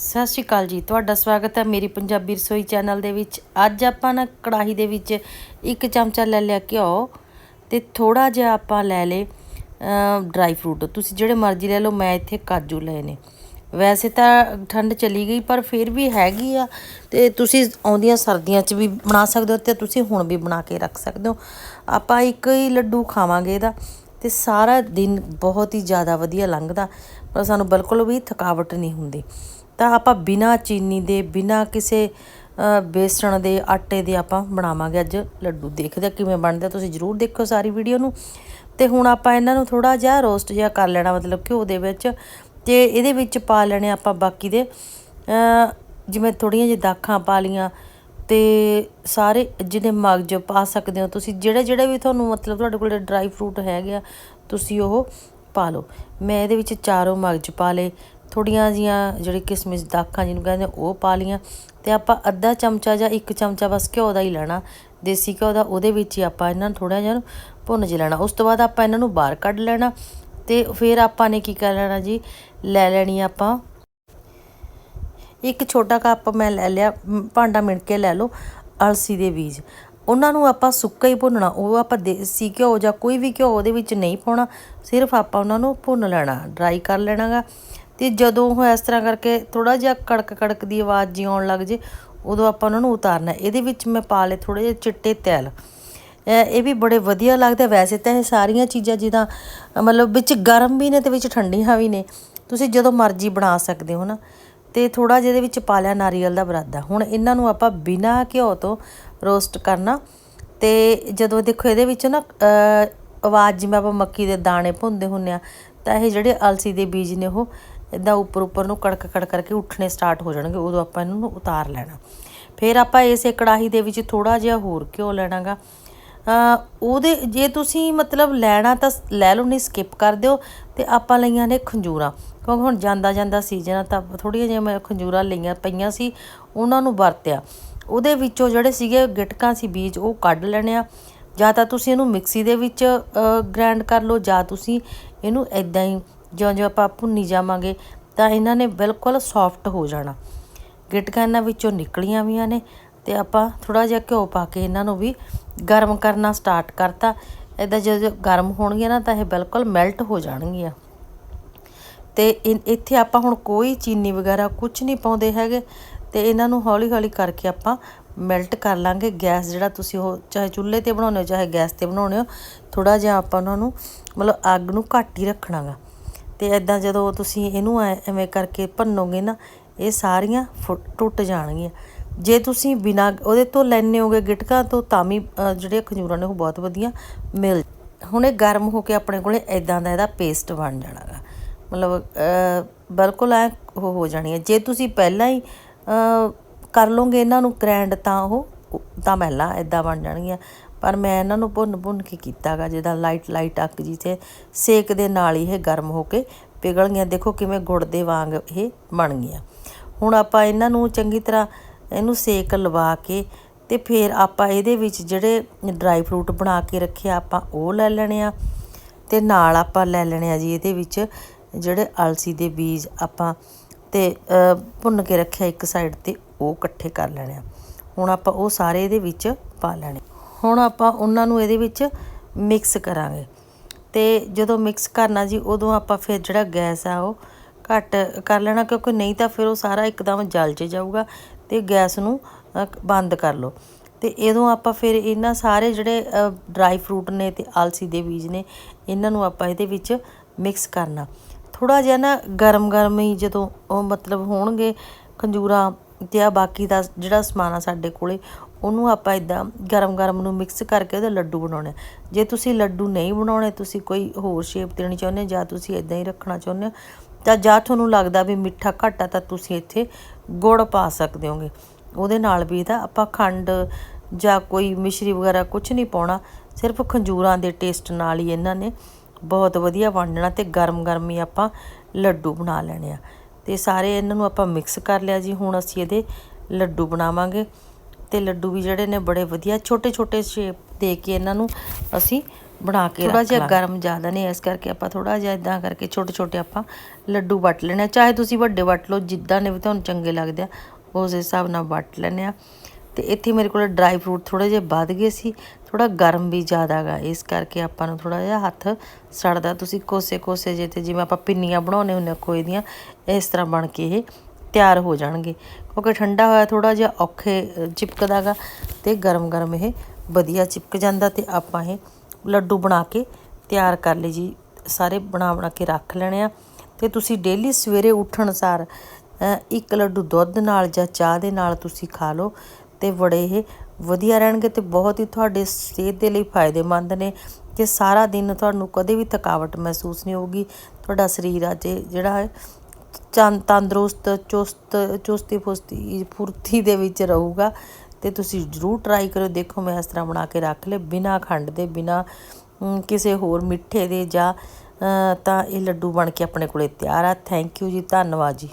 ਸਤਿ ਸ਼੍ਰੀ ਅਕਾਲ ਜੀ, ਤੁਹਾਡਾ ਸਵਾਗਤ ਹੈ ਮੇਰੀ ਪੰਜਾਬੀ ਰਸੋਈ ਚੈਨਲ ਦੇ ਵਿੱਚ। ਅੱਜ ਆਪਾਂ ਨਾ ਕੜਾਹੀ ਦੇ ਵਿੱਚ ਇੱਕ ਚਮਚਾ ਲੈ ਲਿਆ ਘਿਓ ਤੇ ਥੋੜਾ ਜਿਹਾ ਆਪਾਂ ਲੈ ਲੇ ਡਰਾਈ ਫਰੂਟ ਤੁਸੀਂ ਜਿਹੜੇ ਮਰਜ਼ੀ ਲੈ ਲਓ, ਮੈਂ ਇੱਥੇ ਕਾਜੂ ਲਏ ਨੇ। ਵੈਸੇ ਤਾਂ ਠੰਡ ਚਲੀ ਗਈ, ਪਰ ਫਿਰ ਵੀ ਹੈਗੀ ਆ ਤੇ ਤੁਸੀਂ ਆਉਂਦੀਆਂ ਸਰਦੀਆਂ 'ਚ ਵੀ ਬਣਾ ਸਕਦੇ ਹੋ ਤੇ ਤੁਸੀਂ ਹੁਣ ਵੀ ਬਣਾ ਕੇ ਰੱਖ ਸਕਦੇ ਹੋ। ਆਪਾਂ ਇੱਕ ਹੀ ਲੱਡੂ ਖਾਵਾਂਗੇ ਇਹਦਾ ਤੇ ਸਾਰਾ ਦਿਨ ਬਹੁਤ ਹੀ ਜ਼ਿਆਦਾ ਵਧੀਆ ਲੰਘਦਾ, ਪਰ ਸਾਨੂੰ ਬਿਲਕੁਲ ਵੀ ਥਕਾਵਟ ਨਹੀਂ ਹੁੰਦੀ। ਤਾਂ ਆਪਾਂ ਬਿਨਾ ਚੀਨੀ ਦੇ, ਬਿਨਾ ਕਿਸੇ ਬੇਸਣ ਦੇ, ਆਟੇ ਦੇ ਆਪਾਂ ਬਣਾਵਾਂਗੇ ਅੱਜ ਲੱਡੂ। ਦੇਖਦੇ ਹਾਂ ਕਿਵੇਂ ਬਣਦੇ ਆ। ਤੁਸੀਂ ਜਰੂਰ ਦੇਖੋ ਸਾਰੀ ਵੀਡੀਓ ਨੂੰ। ਤੇ ਹੁਣ ਆਪਾਂ ਇਹਨਾਂ ਨੂੰ ਥੋੜਾ ਜਿਹਾ ਰੋਸਟ ਜਿਹਾ ਕਰ ਲੈਣਾ, ਮਤਲਬ ਘਿਓ ਦੇ ਵਿੱਚ ਤੇ ਇਹਦੇ ਵਿੱਚ ਪਾ ਲੈਣੇ ਆਪਾਂ ਬਾਕੀ ਦੇ ਜਿਵੇਂ ਥੋੜੀਆਂ ਜਿਹੀ ਦਾਖਾਂ ਪਾ ਲੀਆਂ ਤੇ ਸਾਰੇ ਜਿਹਦੇ ਮਗਜ ਪਾ ਸਕਦੇ ਹੋ ਤੁਸੀਂ। ਜਿਹੜੇ ਜਿਹੜੇ ਵੀ ਤੁਹਾਨੂੰ ਮਤਲਬ ਤੁਹਾਡੇ ਕੋਲ ਡਰਾਈ ਫਰੂਟ ਹੈਗੇ ਆ, ਤੁਸੀਂ ਉਹ ਪਾ ਲਓ। ਮੈਂ ਇਹਦੇ ਵਿੱਚ ਚਾਰੋਂ ਮਗਜ ਪਾ ਲਏ। ਥੋੜ੍ਹੀਆਂ ਜੀਆਂ ਜਿਹੜੀ ਕਿਸਮਿਸ ਦਾਖਾਂ ਜਿਹਨੂੰ ਕਹਿੰਦੇ ਉਹ ਪਾ ਲੀਆਂ ਅਤੇ ਆਪਾਂ ਅੱਧਾ ਚਮਚਾ ਜਾਂ ਇੱਕ ਚਮਚਾ ਬਸ ਘਿਓ ਦਾ ਹੀ ਲੈਣਾ, ਦੇਸੀ ਘਿਓ ਦਾ, ਉਹਦੇ ਵਿੱਚ ਹੀ ਆਪਾਂ ਇਹਨਾਂ ਨੂੰ ਥੋੜ੍ਹਾ ਜਿਹਾ ਭੁੰਨ ਜਿ ਲੈਣਾ। ਉਸ ਤੋਂ ਬਾਅਦ ਆਪਾਂ ਇਹਨਾਂ ਨੂੰ ਬਾਹਰ ਕੱਢ ਲੈਣਾ ਅਤੇ ਫਿਰ ਆਪਾਂ ਨੇ ਕੀ ਕਰ ਲੈਣਾ ਜੀ, ਲੈ ਲੈਣੀ ਆਪਾਂ ਇੱਕ ਛੋਟਾ ਕੱਪ ਮੈਂ ਲੈ ਲਿਆ ਭਾਂਡਾ ਮਿਣ ਕੇ ਲੈ ਲਓ, ਅਲਸੀ ਦੇ ਬੀਜ। ਉਹਨਾਂ ਨੂੰ ਆਪਾਂ ਸੁੱਕਾ ਹੀ ਭੁੰਨਣਾ, ਉਹ ਆਪਾਂ ਦੇਸੀ ਘਿਓ ਜਾਂ ਕੋਈ ਵੀ ਘਿਓ ਉਹਦੇ ਵਿੱਚ ਨਹੀਂ ਪਾਉਣਾ, ਸਿਰਫ ਆਪਾਂ ਉਹਨਾਂ ਨੂੰ ਭੁੰਨ ਲੈਣਾ ਡਰਾਈ ਕਰ ਲੈਣਾਗਾ। ਤੇ ਜਦੋਂ ਉਹ ਇਸ ਤਰ੍ਹਾਂ ਕਰਕੇ ਥੋੜਾ ਜਿਹਾ ਕੜਕ ਕੜਕ ਦੀ ਆਵਾਜ਼ ਜੀ ਆਉਣ ਲੱਗ ਜੇ, ਉਦੋਂ ਆਪਾਂ ਉਹਨਾਂ ਨੂੰ ਉਤਾਰਨਾ ਇਹਦੇ ਵਿੱਚ ਮੈਂ ਪਾ ਲਏ ਥੋੜੇ ਜਿਹੇ ਚਿੱਟੇ ਤਿਲ। ਇਹ ਵੀ ਬੜੇ ਵਧੀਆ ਲੱਗਦੇ ਵੈਸੇ ਤਾਂ ਇਹ ਸਾਰੀਆਂ ਚੀਜ਼ਾਂ ਜਿੱਦਾਂ, ਮਤਲਬ ਵਿੱਚ ਗਰਮ ਵੀ ਨੇ ਤੇ ਵਿੱਚ ਠੰਡੀਆਂ ਵੀ ਨੇ। ਤੁਸੀਂ ਜਦੋਂ ਮਰਜ਼ੀ ਬਣਾ ਸਕਦੇ ਹੋ ਨਾ। ਤੇ ਥੋੜਾ ਜਿਹਦੇ ਵਿੱਚ ਪਾ ਲਿਆ ਨਾਰੀਅਲ ਦਾ ਬਰਾਦਾ। ਹੁਣ ਇਹਨਾਂ ਨੂੰ ਆਪਾਂ ਬਿਨਾਂ ਘਿਓ ਤੋਂ ਰੋਸਟ ਕਰਨਾ। ਤੇ ਜਦੋਂ ਦੇਖੋ ਇਹਦੇ ਵਿੱਚ ਨਾ ਆਵਾਜ਼ ਜਿਵੇਂ ਆਪਾਂ ਮੱਕੀ ਦੇ ਦਾਣੇ ਭੁੰਦੇ ਹੁੰਨੇ ਆ, ਤਾਂ ਇਹ ਜਿਹੜੇ ਅਲਸੀ ਦੇ ਬੀਜ ਨੇ ਉਹ ਇਦਾਂ ਉੱਪਰ ਉੱਪਰ ਨੂੰ ਕੜਕ ਕੜ ਕਰਕੇ ਉੱਠਣੇ ਸਟਾਰਟ ਹੋ ਜਾਣਗੇ, ਉਦੋਂ ਆਪਾਂ ਇਹਨਾਂ ਨੂੰ ਉਤਾਰ ਲੈਣਾ। ਫਿਰ ਆਪਾਂ ਇਸੇ ਕੜਾਹੀ ਦੇ ਵਿੱਚ ਥੋੜਾ ਜਿਹਾ ਹੋਰ ਘਿਓ ਲੈਣਾਗਾ। ਅ ਉਹਦੇ, ਜੇ ਤੁਸੀਂ ਮਤਲਬ ਲੈਣਾ ਤਾਂ ਲੈ ਲਓ, ਨਹੀਂ ਸਕਿਪ ਕਰ ਦਿਓ ਤੇ ਆਪਾਂ ਲਈਆਂ ਨੇ ਖੰਜੂਰਾਂ। ਕਿਉਂਕਿ ਹੁਣ ਜਾਂਦਾ ਜਾਂਦਾ ਸੀਜ਼ਨ ਆ ਤਾਂ ਥੋੜੀਆਂ ਜਿਹੀਆਂ ਮੈਂ ਖੰਜੂਰਾਂ ਲਈਆਂ ਪਈਆਂ ਸੀ, ਉਹਨਾਂ ਨੂੰ ਵਰਤਿਆ। ਉਹਦੇ ਵਿੱਚੋਂ ਜਿਹੜੇ ਸੀਗੇ ਗਿਟਕਾਂ ਸੀ ਬੀਜ, ਉਹ ਕੱਢ ਲੈਣੇ ਆ। ਜਾਂ ਤਾਂ ਤੁਸੀਂ ਇਹਨੂੰ ਮਿਕਸੀ ਦੇ ਵਿੱਚ ਗ੍ਰਾਈਂਡ ਕਰ ਲਓ, ਜਾਂ ਤੁਸੀਂ ਇਹਨੂੰ ਇਦਾਂ ਹੀ ਜਿਉਂ ਜਿਉਂ ਆਪਾਂ ਭੁੰਨੀ ਜਾਵਾਂਗੇ, ਤਾਂ ਇਹਨਾਂ ਨੇ ਬਿਲਕੁਲ ਸੌਫਟ ਹੋ ਜਾਣਾ। ਗਿਟਕਾਂ ਇਹਨਾਂ ਵਿੱਚੋਂ ਨਿਕਲੀਆਂ ਵੀਆਂ ਨੇ ਤੇ ਆਪਾਂ ਥੋੜਾ ਜਿਹਾ ਘਿਓ ਪਾ ਕੇ ਇਹਨਾਂ ਨੂੰ ਵੀ ਗਰਮ ਕਰਨਾ ਸਟਾਰਟ ਕਰਤਾ। ਇਦਾਂ ਜਦੋਂ ਗਰਮ ਹੋਣਗੀਆਂ ਨਾ, ਤਾਂ ਇਹ ਬਿਲਕੁਲ ਮੈਲਟ ਹੋ ਜਾਣਗੀਆਂ। ਤੇ ਇੱਥੇ ਆਪਾਂ ਹੁਣ ਕੋਈ ਚੀਨੀ ਵਗੈਰਾ ਕੁਝ ਨਹੀਂ ਪਾਉਂਦੇ ਹੈਗੇ। ਤੇ ਇਹਨਾਂ ਨੂੰ ਹੌਲੀ ਹੌਲੀ ਕਰਕੇ ਆਪਾਂ ਮੈਲਟ ਕਰ ਲਾਂਗੇ। ਗੈਸ ਜਿਹੜਾ ਤੁਸੀਂ ਉਹ ਚਾਹੇ ਚੁੱਲ੍ਹੇ ਤੇ ਬਣਾਉਂਦੇ ਹੋ, ਚਾਹੇ ਗੈਸ ਤੇ ਬਣਾਉਂਦੇ ਹੋ ਥੋੜਾ ਜਿਹਾ ਆਪਾਂ ਉਹਨਾਂ ਨੂੰ ਮਤਲਬ ਅੱਗ ਨੂੰ ਘੱਟ ਹੀ ਰੱਖਣਾਗਾ। ਤੇ ਇਦਾਂ ਜਦੋਂ ਤੁਸੀਂ ਇਹਨੂੰ ਐ- ਐਵੇਂ ਕਰਕੇ ਭੰਨੋਗੇ ਨਾ, ਇਹ ਸਾਰੀਆਂ ਫੁੱਟ, ਟੁੱਟ ਜਾਣਗੀਆਂ। ਜੇ ਤੁਸੀਂ ਬਿਨਾ ਉਹਦੇ ਤੋਂ ਲੈਣੇ ਹੋਗੇ ਗਿਟਕਾਂ ਤੋਂ, ਤਾਂ ਵੀ ਜਿਹੜੇ ਖਜੂਰਾਂ ਨੇ ਉਹ ਬਹੁਤ ਵਧੀਆ ਮਿਲ ਹੁਣ ਇਹ ਗਰਮ ਹੋ ਕੇ ਆਪਣੇ ਕੋਲੇ ਇਦਾਂ ਦਾ ਇਹਦਾ ਪੇਸਟ ਬਣ ਜਾਣਾਗਾ। ਮਤਲਬ ਬਿਲਕੁਲ ਐ ਉਹ ਹੋ ਜਾਣੀ ਹੈ। ਜੇ ਤੁਸੀਂ ਪਹਿਲਾਂ ਹੀ ਕਰ ਲਓਗੇ ਇਹਨਾਂ ਨੂੰ ਗ੍ਰੈਂਡ ਤਾਂ ਉਹ, ਤਾਂ ਮਹਿਲਾ ਇਦਾਂ ਬਣ ਜਾਣਗੀਆਂ। ਪਰ ਮੈਂ ਇਹਨਾਂ ਨੂੰ ਭੁੰਨ ਭੁੰਨ ਕੇ ਕੀਤਾਗਾ ਜਿਹਦਾ ਲਾਈਟ ਲਾਈਟ ਅੱਕ ਜੀ ਤੇ ਸੇਕ ਦੇ ਨਾਲ ਹੀ ਇਹ ਗਰਮ ਹੋ ਕੇ ਪਿਘਲ ਗਈਆਂ ਦੇਖੋ ਕਿਵੇਂ ਗੁੜ ਦੇ ਵਾਂਗ ਇਹ ਬਣ ਗਈਆਂ ਹੁਣ ਆਪਾਂ ਇਹਨਾਂ ਨੂੰ ਚੰਗੀ ਤਰ੍ਹਾਂ ਇਹਨੂੰ ਸੇਕ ਲਵਾ ਕੇ ਤੇ ਫਿਰ ਆਪਾਂ ਇਹਦੇ ਵਿੱਚ ਜਿਹੜੇ ਡਰਾਈ ਫਰੂਟ ਬਣਾ ਕੇ ਰੱਖਿਆ, ਆਪਾਂ ਉਹ ਲੈ ਲੈਣੇ ਆ ਤੇ ਨਾਲ ਆਪਾਂ ਲੈ ਲੈਣੇ ਆ ਜੀ ਇਹਦੇ ਵਿੱਚ ਜਿਹੜੇ ਅਲਸੀ ਦੇ ਬੀਜ ਆਪਾਂ ਤੇ ਭੁੰਨ ਕੇ ਰੱਖਿਆ ਇੱਕ ਸਾਈਡ ਤੇ ਉਹ ਇਕੱਠੇ ਕਰ ਲੈਣੇ ਆ। ਹੁਣ ਆਪਾਂ ਉਹ ਸਾਰੇ ਇਹਦੇ ਵਿੱਚ ਪਾ ਲੈਣੇ। ਹੁਣ ਆਪਾਂ ਉਹਨਾਂ ਨੂੰ ਇਹਦੇ ਵਿੱਚ ਮਿਕਸ ਕਰਾਂਗੇ। ਤੇ ਜਦੋਂ ਮਿਕਸ ਕਰਨਾ ਜੀ, ਉਦੋਂ ਆਪਾਂ ਫਿਰ ਜਿਹੜਾ ਗੈਸ ਆ ਉਹ ਘੱਟ ਕਰ ਲੈਣਾ, ਕਿਉਂਕਿ ਨਹੀਂ ਤਾਂ ਫਿਰ ਉਹ ਸਾਰਾ ਇੱਕਦਮ ਜਲ ਚ ਜਾਊਗਾ ਤੇ ਗੈਸ ਨੂੰ ਬੰਦ ਕਰ ਲਓ। ਤੇ ਇਦੋਂ ਆਪਾਂ ਫਿਰ ਇਹਨਾਂ ਸਾਰੇ ਜਿਹੜੇ ਡਰਾਈ ਫਰੂਟ ਨੇ ਤੇ ਆਲਸੀ ਦੇ ਬੀਜ ਨੇ, ਇਹਨਾਂ ਨੂੰ ਆਪਾਂ ਇਹਦੇ ਵਿੱਚ ਮਿਕਸ ਕਰਨਾ। ਥੋੜਾ ਜਿਹਾ ਨਾ ਗਰਮ ਗਰਮ ਹੀ ਜਦੋਂ ਉਹ ਮਤਲਬ ਹੋਣਗੇ, ਖੰਜੂਰਾ ਤੇ ਆ ਬਾਕੀ ਦਾ ਜਿਹੜਾ ਸਮਾਨ ਆ ਸਾਡੇ ਕੋਲੇ ਉਹਨੂੰ ਆਪਾਂ ਇਦਾਂ ਗਰਮ ਗਰਮ ਨੂੰ ਮਿਕਸ ਕਰਕੇ ਉਹਦੇ ਲੱਡੂ ਬਣਾਉਣੇ। ਜੇ ਤੁਸੀਂ ਲੱਡੂ ਨਹੀਂ ਬਣਾਉਣੇ, ਤੁਸੀਂ ਕੋਈ ਹੋਰ ਸ਼ੇਪ ਦੇਣੀ ਚਾਹੁੰਦੇ ਜਾਂ ਤੁਸੀਂ ਇਦਾਂ ਹੀ ਰੱਖਣਾ ਚਾਹੁੰਦੇ ਹੋ, ਤਾਂ ਜਾਂ ਤੁਹਾਨੂੰ ਲੱਗਦਾ ਵੀ ਮਿੱਠਾ ਘੱਟ ਆ, ਤਾਂ ਤੁਸੀਂ ਇੱਥੇ ਗੁੜ ਪਾ ਸਕਦੇ ਹੋਗੇ। ਉਹਦੇ ਨਾਲ ਵੀ ਇਹਦਾ ਆਪਾਂ ਖੰਡ ਜਾਂ ਕੋਈ ਮਿਸ਼ਰੀ ਵਗੈਰਾ ਕੁਝ ਨਹੀਂ ਪਾਉਣਾ, ਸਿਰਫ ਖੰਜੂਰਾਂ ਦੇ ਟੇਸਟ ਨਾਲ ਹੀ ਇਹਨਾਂ ਨੇ ਬਹੁਤ ਵਧੀਆ ਵੰਡਣਾ ਜਾਣਾ ਤੇ ਗਰਮ ਗਰਮ ਹੀ ਆਪਾਂ ਲੱਡੂ ਬਣਾ ਲੈਣੇ ਆ। ਤੇ ਸਾਰੇ ਇਹਨਾਂ ਨੂੰ ਆਪਾਂ ਮਿਕਸ ਕਰ ਲਿਆ ਜੀ, ਹੁਣ ਅਸੀਂ ਇਹਦੇ ਲੱਡੂ ਬਣਾਵਾਂਗੇ। ਤੇ ਲੱਡੂ ਵੀ ਜਿਹੜੇ ਨੇ ਬੜੇ ਵਧੀਆ ਛੋਟੇ ਛੋਟੇ ਸ਼ੇਪ ਦੇ ਕੇ ਇਹਨਾਂ ਨੂੰ ਅਸੀਂ ਬਣਾ ਕੇ ਥੋੜਾ ਜਿਹਾ ਗਰਮ ਜ਼ਿਆਦਾ ਨੇ ਇਸ ਕਰਕੇ ਆਪਾਂ ਥੋੜਾ ਜਿਹਾ ਇਦਾਂ ਕਰਕੇ ਛੋਟੇ ਛੋਟੇ ਆਪਾਂ ਲੱਡੂ ਵੱਟ ਲੈਣੇ ਚਾਹੇ ਤੁਸੀਂ ਵੱਡੇ ਵੱਟ ਲਓ ਜਿੱਦਾਂ ਨੇ ਵੀ ਤੁਹਾਨੂੰ ਚੰਗੇ ਲੱਗਦੇ ਆ ਉਸ ਹਿਸਾਬ ਨਾਲ ਵੱਟ ਲੈਣੇ ਆ। ਤੇ ਇੱਥੇ ਮੇਰੇ ਕੋਲ ਡਰਾਈ ਫਰੂਟ ਥੋੜੇ ਜਿਹੇ ਵੱਧ ਗਏ ਸੀ ਥੋੜਾ ਗਰਮ ਵੀ ਜ਼ਿਆਦਾ ਗਾ ਇਸ ਕਰਕੇ ਆਪਾਂ ਨੂੰ ਥੋੜਾ ਜਿਹਾ ਹੱਥ ਸੜਦਾ। ਤੁਸੀਂ ਕੋਸੇ ਕੋਸੇ ਜੇ ਤੇ ਜਿਵੇਂ ਆਪਾਂ ਪਿੰਨੀਆਂ ਬਣਾਉਨੇ ਆ ਖੋਏ ਦੀਆਂ ਇਸ ਤਰ੍ਹਾਂ ਬਣ ਕੇ ਇਹ ਤਿਆਰ ਹੋ ਜਾਣਗੇ। ਕਿਉਂਕਿ ਠੰਡਾ ਹੋਇਆ ਥੋੜਾ ਜਿਹਾ ਔਖੇ ਅ, ਚਿਪਕਦਾ ਗਾ ਤੇ ਗਰਮ ਗਰਮ ਇਹ ਵਧੀਆ ਚਿਪਕ ਜਾਂਦਾ ਤੇ ਆਪਾਂ ਇਹ ਲੱਡੂ ਬਣਾ ਕੇ ਤਿਆਰ ਕਰ ਲਈ ਜੀ। ਸਾਰੇ ਬਣਾ ਬਣਾ ਕੇ ਰੱਖ ਲੈਣੇ ਆ। ਤੇ ਤੁਸੀਂ ਡੇਲੀ ਸਵੇਰੇ ਉੱਠਣ ਸਾਰ ਇੱਕ ਲੱਡੂ ਦੁੱਧ ਨਾਲ ਜਾਂ ਚਾਹ ਦੇ ਨਾਲ ਤੁਸੀਂ ਖਾ ਲਓ ਤੇ ਬੜੇ ਇਹ ਵਧੀਆ ਰਹਿਣਗੇ ਤੇ ਬਹੁਤ ਹੀ ਤੁਹਾਡੇ ਸਿਹਤ ਦੇ ਲਈ ਫਾਇਦੇਮੰਦ ਨੇ ਤੇ ਸਾਰਾ ਦਿਨ ਤੁਹਾਨੂੰ ਕਦੇ ਵੀ ਥਕਾਵਟ ਮਹਿਸੂਸ ਨਹੀਂ ਹੋਊਗੀ। ਤੁਹਾਡਾ ਸਰੀਰ ਅੱਜ ਜਿਹੜਾ ਹੈ ਚੰਦ ਤੰਦਰੁਸਤ, ਚੁਸਤ, ਚੁਸਤੀ ਫੁਸਤੀ, ਫੁਰਤੀ ਦੇ ਵਿੱਚ ਰਹੂਗਾ। ਤੇ ਤੁਸੀਂ ਜਰੂਰ ਟਰਾਈ ਕਰਿਓ। ਦੇਖੋ, ਮੈਂ ਇਸ ਤਰ੍ਹਾਂ ਬਣਾ ਕੇ ਰੱਖ ਲਏ ਬਿਨਾ ਖੰਡ ਦੇ, ਬਿਨਾ ਕਿਸੇ ਹੋਰ ਮਿੱਠੇ ਦੇ ਜਾਂ ਤਾਂ ਇਹ ਲੱਡੂ ਬਣ ਕੇ ਆਪਣੇ ਕੋਲੇ ਤਿਆਰ ਆ। ਥੈਂਕ ਯੂ ਜੀ, ਧੰਨਵਾਦ ਜੀ।